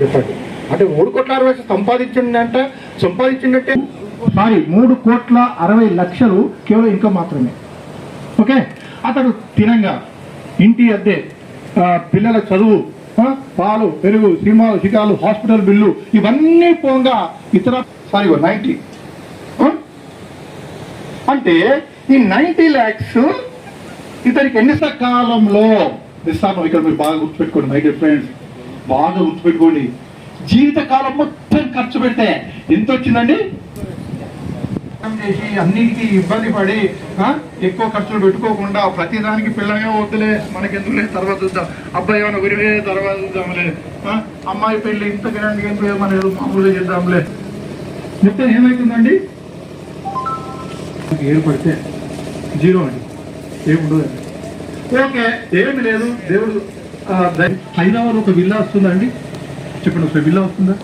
చెప్పండి. అంటే మూడు కోట్ల అరవై లక్షలు సంపాదించిందంట సంపాదించిందంటే సారీ మూడు కోట్ల అరవై లక్షలు కేవలం ఇన్కమ్ మాత్రమే. ఓకే? అతడు తినంగా ఇంటి అద్దె పిల్లల చదువు పాలు పెరుగు సినిమాలు సికాలు హాస్పిటల్ బిల్లు ఇవన్నీ పోగా ఇతర సారీ నైంటీ. అంటే ఈ నైంటీ ల్యాక్స్ ఇతనికి ఎన్ని సకాలంలో ఇస్తాను ఇక్కడ మీరు బాగా గుర్తుపెట్టుకోండి మై డియర్ ఫ్రెండ్స్. బాగా గుర్తుపెట్టుకోండి. జీవితకాలం మొత్తం ఖర్చు పెడితే ఎంత వచ్చిందండి చేసి అన్నిటికీ ఇబ్బంది పడి ఎక్కువ ఖర్చులు పెట్టుకోకుండా ప్రతిదానికి పిల్లగా వద్దులే మనకెందుకులే తర్వాత చూద్దాం. అబ్బాయి ఏమైనా విరిగే తర్వాత చూద్దాంలే. ఆ, అమ్మాయి పెళ్ళి ఇంత గ్రాండ్గా మనం ఏదో మామూలుగా చేద్దాంలే. మొత్తం ఏమవుతుందండి ఏర్పడితే జీరో అండి. ఏముండదు ఓకే ఏమి లేదు. దేవుడు హైదరాబాద్ ఒక విల్లా వస్తుందండి. చెప్పండి ఒక విల్లా వస్తుందా?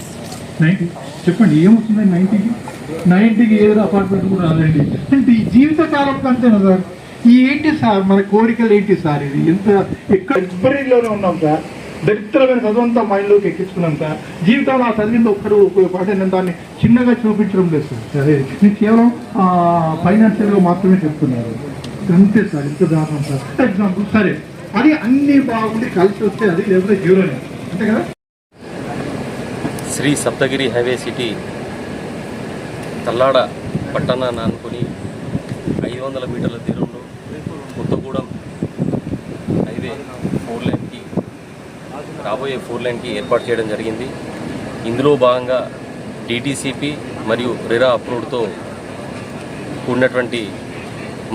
నైన్టీ చెప్పండి ఏమొస్తుందండి నైన్టీకి? నైన్టీకి ఏదో అపార్ట్మెంట్ కూడా రాదండి. అంటే ఈ జీవితకాలం కంటేనా సార్ ఈ ఏంటి సార్ మన కోరికలు ఏంటి సార్ ఇది? ఎంత ఎక్కడ లైబ్రరీలోనే ఉన్నాం సార్. దరిద్రమైన చదువంతా మైండ్లోకి ఎక్కించుకున్నాం సార్. జీవితంలో ఆ చదివింది ఒక్కరు ఉపయోగపడి నేను దాన్ని చిన్నగా చూపించడం లేదు సార్. అదే నేను కేవలం ఫైనాన్షియల్గా మాత్రమే చెప్తున్నాను అంతే సార్ ఇంత దారుణం సార్. ఎగ్జాంపుల్ సరే. అది అన్ని బాగుండి కలిసి వస్తే అది లేకపోతే జీరోనే అంతే కదా? శ్రీ సప్తగిరి హైవే సిటీ తల్లాడ పట్టణాన్ని అనుకుని ఐదు వందల మీటర్ల తీరంలో కొత్తగూడెం హైవే ఫోర్ లైన్కి రాబోయే ఫోర్ లైన్కి ఏర్పాటు చేయడం జరిగింది. ఇందులో భాగంగా డిటిసిపి మరియు రెరా అప్రూవ్డ్తో కూడినటువంటి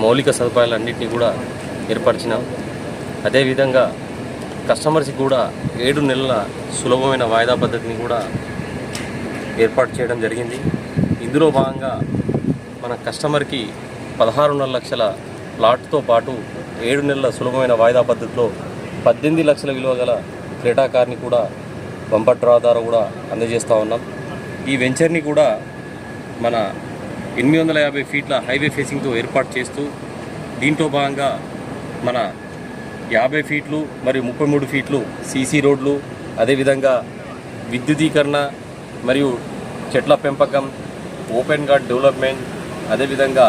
మౌలిక సదుపాయాలన్నింటినీ కూడా ఏర్పరిచినాం. అదేవిధంగా కస్టమర్స్కి కూడా ఏడు నెలల సులభమైన వాయిదా పద్ధతిని కూడా ఏర్పాటు చేయడం జరిగింది. ఇందులో భాగంగా మన కస్టమర్కి పదహారున్నర లక్షల ప్లాట్తో పాటు ఏడు నెలల సులభమైన వాయిదా పద్ధతిలో పద్దెనిమిది లక్షల విలువ గల క్రేటా కార్ని కూడా బంపర్ డ్రా ద్వారా కూడా అందజేస్తూ ఉన్నాం. ఈ వెంచర్ని కూడా మన ఎనిమిది వందల యాభై ఫీట్ల హైవే ఫేసింగ్తో ఏర్పాటు చేస్తూ దీంట్లో భాగంగా మన యాభై ఫీట్లు మరియు ముప్పై మూడు ఫీట్లు సీసీ రోడ్లు అదేవిధంగా విద్యుదీకరణ మరియు చెట్ల పెంపకం ఓపెన్ గార్డ్ డెవలప్మెంట్ అదేవిధంగా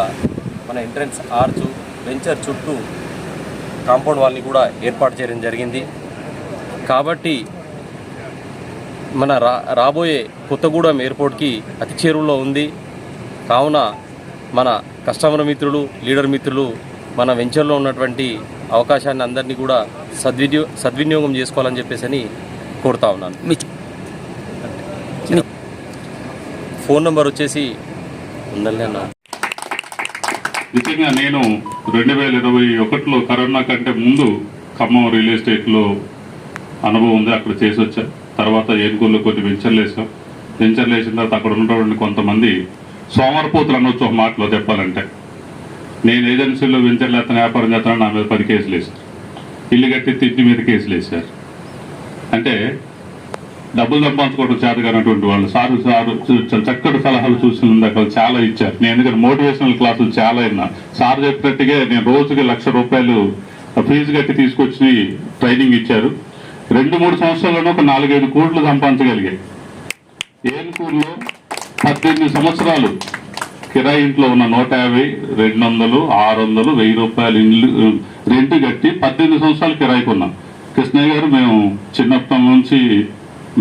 మన ఎంట్రన్స్ ఆర్చ్ వెంచర్ చుట్టూ కాంపౌండ్ వాళ్ళని కూడా ఏర్పాటు చేయడం జరిగింది. కాబట్టి మన రా రాబోయే కొత్తగూడెం ఎయిర్పోర్ట్కి అతి చేరువలో ఉంది. కావున మన కస్టమర్ మిత్రులు లీడర్ మిత్రులు మన వెంచర్లో ఉన్నటువంటి అవకాశాన్ని అందరినీ కూడా సద్వినియో సద్వినియోగం చేసుకోవాలని చెప్పేసి అని కోరుతా ఉన్నాను. ఫోన్ నెంబర్ వచ్చేసి ఉందండి అన్న. నిజంగా నేను రెండు వేల ఇరవై ఒకటిలో కరోనా కంటే ముందు ఖమ్మం రియల్ ఎస్టేట్లో అనుభవం ఉంది అక్కడ చేసి వచ్చా. తర్వాత ఏనుగుల్లో కొన్ని వెంచర్లు వేసాం వెంచర్లు వేసిన తర్వాత అక్కడ ఉన్నటువంటి కొంతమంది సోమరపోతులు అనొచ్చు ఒక మాటలో చెప్పాలంటే. నేను ఏజెన్సీలో వెంచర్లు వేస్తాను వ్యాపారం చేస్తాను నా మీద పది కేసులు వేశారు. ఇల్లు కట్టి తిండి మీద కేసులు వేశారు. అంటే డబ్బులు సంపాదించుకోవడం చేతగానటువంటి వాళ్ళు సారు సారు చక్కటి సలహాలు చూసిన దాకా చాలా ఇచ్చారు. నేను ఎందుకంటే మోటివేషనల్ క్లాసులు చాలా విన్నా. సార్ చెప్పినట్టుగా నేను రోజుకి లక్ష రూపాయలు ఫీజు కట్టి తీసుకొచ్చి ట్రైనింగ్ ఇచ్చారు. రెండు మూడు సంవత్సరాల్లోనే ఒక నాలుగైదు కోట్లు సంపాదించగలిగాయి ఏనుకూరులో పద్దెనిమిది సంవత్సరాలు కిరాయి ఇంట్లో ఉన్న నూట యాభై రెండు వందలు ఆరు వందలు వెయ్యి రూపాయలు ఇల్లు రెంట్ కట్టి పద్దెనిమిది సంవత్సరాలు కిరాయికి ఉన్నాం కృష్ణయ్య గారు మేము చిన్నప్పటి నుంచి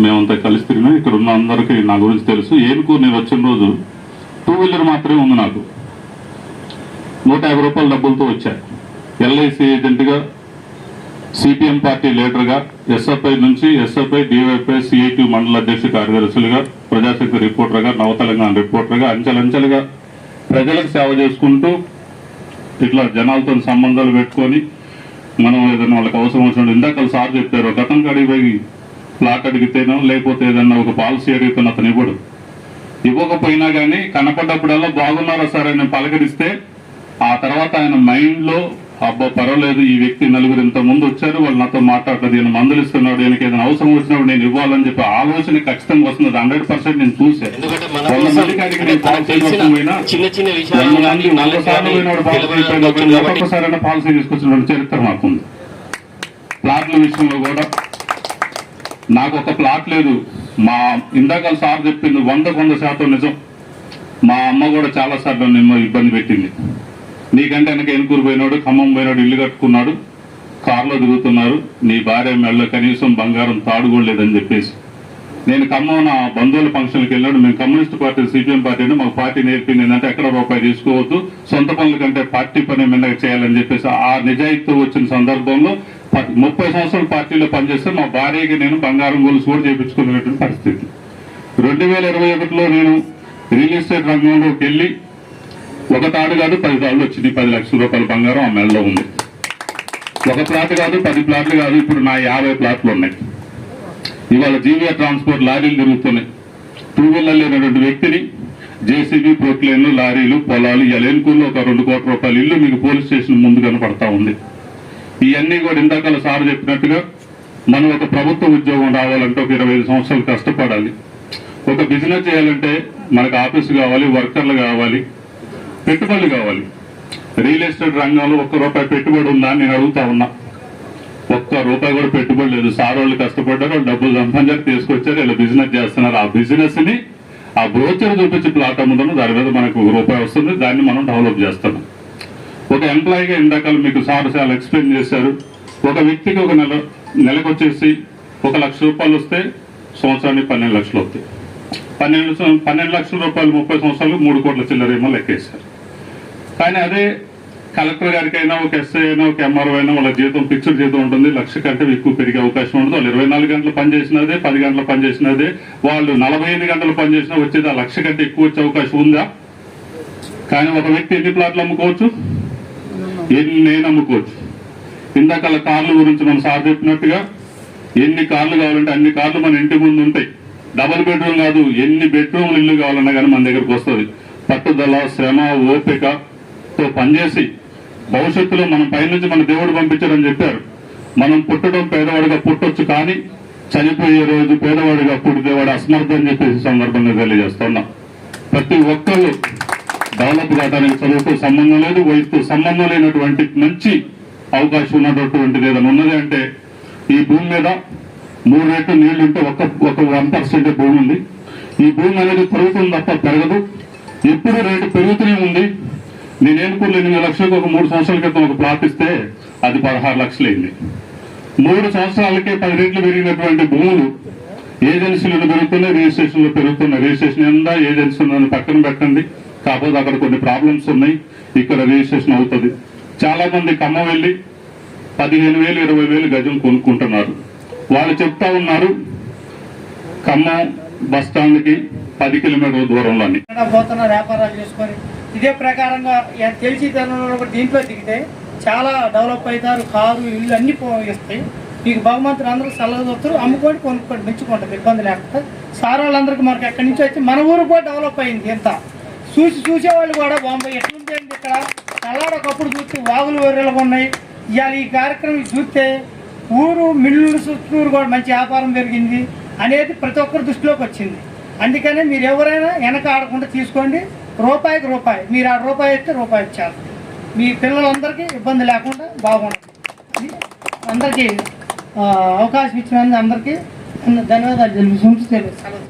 మేమంతా కలిసి తిరిగినాం. ఇక్కడ ఉన్న అందరికీ నా గురించి తెలుసు. ఏనుకూరు నేను వచ్చిన రోజు టూ వీలర్ మాత్రమే ఉంది నాకు. నూట యాభై రూపాయల డబ్బులతో వచ్చా. ఎల్ఐసి ఏజెంట్గా సిపిఎం పార్టీ లీడర్గా ఎస్ఎఫ్ఐ నుంచి ఎస్ఎఫ్ఐ డివైఎఫ్ఐ సిఐటి మండల అధ్యక్ష కార్యదర్శులుగా ప్రజాశక్తి రిపోర్టర్గా నవతెలంగాణ రిపోర్టర్గా అంచెలంచెలుగా ప్రజలకు సేవ చేసుకుంటూ ఇట్లా జనాలతో సంబంధాలు పెట్టుకొని మనం ఏదైనా వాళ్ళకి అవసరం వచ్చినట్టు ఇందాక సార్ చెప్పారు గతం కడిగిపోయి ప్లాట్ అడిగితేనో లేకపోతే ఏదన్నా ఒక పాలసీ అడిగితే అతను ఇవ్వడు. ఇవ్వకపోయినా కానీ కనపడ్డప్పుడల్లా బాగున్నారా సార్ అని పలకరిస్తే ఆ తర్వాత ఆయన మైండ్లో అబ్బా పర్వాలేదు ఈ వ్యక్తి నలుగురు ఇంత ముందు వచ్చారు వాళ్ళు నాతో మాట్లాడలేదు ఈయన మందులు ఇస్తున్నాడు ఈయనకి ఏదైనా అవసరం వచ్చినప్పుడు నేను ఇవ్వాలని చెప్పి ఆలోచన ఖచ్చితంగా వస్తుంది. హండ్రెడ్ పర్సెంట్ నేను వంద నేను తనకు పాలసీ వంద వంద తీసుకొచ్చిన చరిత్ర మాకుంది. ప్లాట్ల విషయంలో కూడా నాకు ఒక ప్లాట్ లేదు. మా ఇందాక సార్ చెప్పింది వందకు వంద శాతం నిజం. మా అమ్మ కూడా చాలా సార్లు నిన్ను ఇబ్బంది పెట్టింది. నీకంటే వెనక ఎనుకూరు పోయినాడు ఖమ్మం పోయినాడు ఇల్లు కట్టుకున్నాడు కారులో తిరుగుతున్నారు నీ భార్య మెళ్ళ కనీసం బంగారం తాడు చెప్పేసి. నేను ఖమ్మం నా బంధువుల ఫంక్షన్కి వెళ్ళాడు. మేము కమ్యూనిస్ట్ పార్టీ సిపిఎం పార్టీ అంటే మాకు పార్టీ నేర్పింది ఏంటంటే ఎక్కడ రూపాయి తీసుకోవద్దు సొంత పనుల కంటే పార్టీ పని మిన్నగా చేయాలని చెప్పేసి. ఆ నిజాయితీ వచ్చిన సందర్భంలో ప- ముప్పై సంవత్సరాలు పార్టీలో పనిచేస్తే మా భార్యకి నేను బంగారం గొలుసు కూడా చేయించుకునేటువంటి పరిస్థితి. రెండు వేల ఇరవై ఒకటిలో నేను రియల్ ఎస్టేట్ రంగంలోకి వెళ్ళి ఒక తాడు కాదు పది తాళ్ళు వచ్చింది. పది లక్షల రూపాయల బంగారం ఆ మెడలో ఉంది. ఒక ప్లాట్ కాదు పది ప్లాట్లు కాదు. ఇప్పుడు నా యాభై ప్లాట్లు ఉన్నాయి. ఇవాళ జీవియా ట్రాన్స్పోర్ట్ లారీలు తిరుగుతున్నాయి. టూ వీలర్ లేనటువంటి వ్యక్తిని జేసీబీ ప్రొక్లైన్లు లారీలు పొలాలు ఎలెన్కూరులో ఒక రెండు కోట్ల రూపాయల ఇల్లు మీకు పోలీస్ స్టేషన్ ముందు కనపడతా ఉంది. ఇవన్నీ కూడా ఇందాక సార్ చెప్పినట్టుగా మనం ఒక ప్రభుత్వ ఉద్యోగం రావాలంటే ఒక ఇరవై ఐదు సంవత్సరాలు కష్టపడాలి. ఒక బిజినెస్ చేయాలంటే మనకు ఆఫీసు కావాలి వర్కర్లు కావాలి. పెట్టుబడులు కావాలి. రియల్ ఎస్టేట్ రంగంలో ఒక్క రూపాయి పెట్టుబడి ఉందా అని నేను అడుగుతా ఉన్నా. ఒక్క రూపాయి కూడా పెట్టుబడి లేదు. సార్ వాళ్ళు కష్టపడ్డారు డబ్బులు సంపాదించారు తీసుకొచ్చారు ఇలా బిజినెస్ చేస్తున్నారు. ఆ బిజినెస్ని ఆ బ్రోచర్ చూపించి ప్లాట్ అమ్ముతున్నాం దాని మీద మనకు ఒక రూపాయి వస్తుంది. దాన్ని మనం డెవలప్ చేస్తున్నాం ఒక ఎంప్లాయీగా ఇందాక మీకు సార్ చాలా ఎక్స్ప్లెయిన్ చేశారు. ఒక వ్యక్తికి ఒక నెల నెలకు వచ్చేసి ఒక లక్ష రూపాయలు వస్తే సంవత్సరానికి పన్నెండు లక్షలు అవుతాయి. పన్నెండు పన్నెండు లక్షల రూపాయలు ముప్పై సంవత్సరాలు మూడు కోట్ల చిల్లరేమో లెక్కేశారు. కానీ అదే కలెక్టర్ గారికైనా ఒక ఎస్ఐ అయినా ఒక ఎంఆర్ఓ అయినా వాళ్ళ జీతం ఫిక్స్డ్ జీతం ఉంటుంది. లక్ష కంటే ఎక్కువ పెరిగే అవకాశం ఉండదు. వాళ్ళు ఇరవై నాలుగు గంటలు పనిచేసినదే పది గంటలు పనిచేసినదే వాళ్ళు నలభై ఎనిమిది గంటలు పనిచేసినా వచ్చేది ఆ లక్ష కంటే ఎక్కువ వచ్చే అవకాశం ఉందా? కానీ ఒక వ్యక్తి ఎన్ని ప్లాట్లు అమ్ముకోవచ్చు? ఎన్ని నేను అమ్ముకోవచ్చు? ఇందాక కార్లు కార్ల గురించి మనం సార్ చెప్పినట్టుగా ఎన్ని కార్లు కావాలంటే అన్ని కార్లు మన ఇంటి ముందు ఉంటాయి. డబుల్ బెడ్రూమ్ కాదు ఎన్ని బెడ్రూమ్లు ఇల్లు కావాలన్నా కానీ మన దగ్గరకు వస్తుంది. పట్టుదల శ్రమ ఓపిక తో పనిచేసి భవిష్యత్తులో మనం పైనుంచి మన దేవుడు పంపించారని చెప్పారు. మనం పుట్టడం పేదవాడిగా పుట్టొచ్చు కానీ చనిపోయే రోజు పేదవాడిగా పుట్టిదేవాడు అసమర్థం అని చెప్పేసి సందర్భంగా తెలియజేస్తున్నాం ప్రతి ఒక్కళ్ళు డెవలప్ కావడానికి చదువుతో సంబంధం లేదు వయసుతో సంబంధం లేనటువంటి మంచి అవకాశం ఉన్నటువంటిది ఏదైనా ఉన్నది అంటే ఈ భూమి మీద మూడు రేట్లు నీళ్ళు ఉంటే ఒక ఒక వన్ పర్సెంట్ భూమి ఉంది. ఈ భూమి అనేది పెరుగుతుంది తప్ప పెరగదు. ఎప్పుడు రేటు పెరుగుతూనే ఉంది. నేను ఏనుకూరులో ఎనిమిది లక్షలకు ఒక మూడు సంవత్సరాల క్రితం ఒక ప్లాట్ ఇస్తే అది పదహారు లక్షలు అయింది. మూడు సంవత్సరాలకే పది రెట్లు పెరిగినటువంటి భూములు ఏజెన్సీలను పెరుగుతున్నాయి రిజిస్ట్రేషన్లు పెరుగుతున్నాయి. రిజిస్ట్రేషన్ ఎంత ఏజెన్సీ పక్కన పెట్టండి. కాకపోతే అక్కడ కొన్ని ప్రాబ్లమ్స్ ఉన్నాయి. ఇక్కడ రిజిస్ట్రేషన్ అవుతుంది. చాలా మంది ఖమ్మం వెళ్ళి పదిహేను వేలు ఇరవై వేలు గజం కొనుక్కుంటున్నారు. వాళ్ళు చెప్తా ఉన్నారు ఖమ్మం బస్ స్టాండ్కి పది కిలోమీటర్ల దూరంలోని ఎక్కడ పోతున్న వ్యాపారాలు చేసుకొని ఇదే ప్రకారంగా తెలిసి తనంలో కూడా దీంట్లో దిగితే చాలా డెవలప్ అవుతారు కారు ఇల్లు అన్ని పోయిస్తాయి మీకు భగవంతుడు అందరూ సలహా అమ్ముకోండి అమ్ముకొని కొనుక్కోండి మెచ్చుకుంటారు ఇబ్బంది లేకుండా. సార్ వాళ్ళందరికీ మనకి ఎక్కడి నుంచి వచ్చి మన ఊరు కూడా డెవలప్ అయింది ఎంత. చూసి చూసేవాళ్ళు కూడా బాంబే ఎట్లుంది అండి ఇక్కడ? చల్లాడ ఒకప్పుడు చూస్తే వాగులు వేరేలుగా ఉన్నాయి. ఇవాళ ఈ కార్యక్రమం చూస్తే ఊరు మిల్లు చుట్టూరు కూడా మంచి వ్యాపారం పెరిగింది అనేది ప్రతి ఒక్కరి దృష్టిలోకి వచ్చింది. అందుకనే మీరు ఎవరైనా వెనక ఆడకుండా తీసుకోండి. రూపాయికి రూపాయి. మీరు ఆ రూపాయి ఇస్తే రూపాయి ఇచ్చారు. మీ పిల్లలందరికీ ఇబ్బంది లేకుండా బాగుంటుంది అందరికీ అవకాశం ఇచ్చినందుకు అందరికీ ధన్యవాదాలు తెలుసు సెలవు.